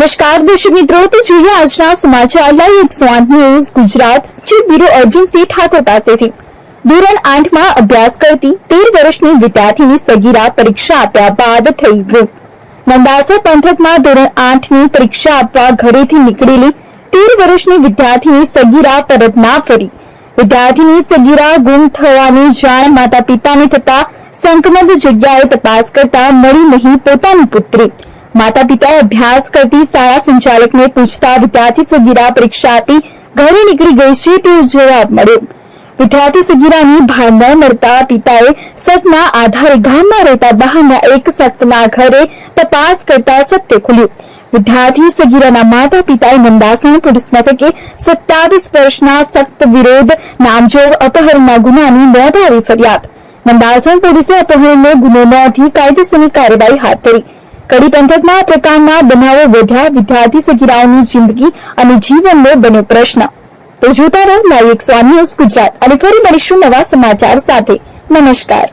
નમસ્કાર, દર્શક મિત્રો, તો જોઈએ આજના સમાચાર. લાઈવ એકસો આઠ news, Gujarat. Chief bureau Arjunsinh Thakor પાસેથી. ધોરણ આઠમાં અભ્યાસ કરતી તેર વર્ષની વિદ્યાર્થીની સગીરા પરીક્ષા આપ્યા બાદ થઈ ગયું નંદાસર પંથકમાં ધોરણ આઠની પરીક્ષા આપવા ઘરેથી નીકળેલી તેર વર્ષની વિદ્યાર્થીની સગીરા પરત ના ફરી. વિદ્યાર્થીની સગીરા ગુમ થવાની જાણ માતા પિતાને થતા સંકમદ જગ્યાએ તપાસ કરતા મળી નહીં પોતાની પુત્રી. માતા પિતાએ અભ્યાસ કરતી શાળા સંચાલકને પૂછતા વિદ્યાર્થી સગીરા પરીક્ષા આપી ઘરે નીકળી ગઈ છે તેવો જવાબ મળ્યો. વિદ્યાર્થી સગીરાની ન મળતા પિતાએ સતના આધારે ગામમાં રહેતા બહારના એક સતના ઘરે તપાસ કરતા સત્ય ખુલ્યું. વિદ્યાર્થી સગીરાના માતા પિતાએ નંદાસણ પોલીસ મથકે સત્તાવીસ વર્ષના સખ્ત વિરોધ નામજોગ અપહરણના ગુનાની નોંધાવી ફરિયાદ. નંદાસણ પોલીસે અપહરણનો ગુનો નોંધી કાયદેસરની કાર્યવાહી હાથ ધરી. કડી પંથકમાં પ્રકારના બનાવો વધ્યા વિદ્યાર્થી સગીરાઓની જિંદગી અને જીવનનો બન્યો પ્રશ્ન તો જોતા રહો લાઈવ એકસો ન્યૂઝ ગુજરાત અને ફરી મળીશું નવા સમાચાર સાથે નમસ્કાર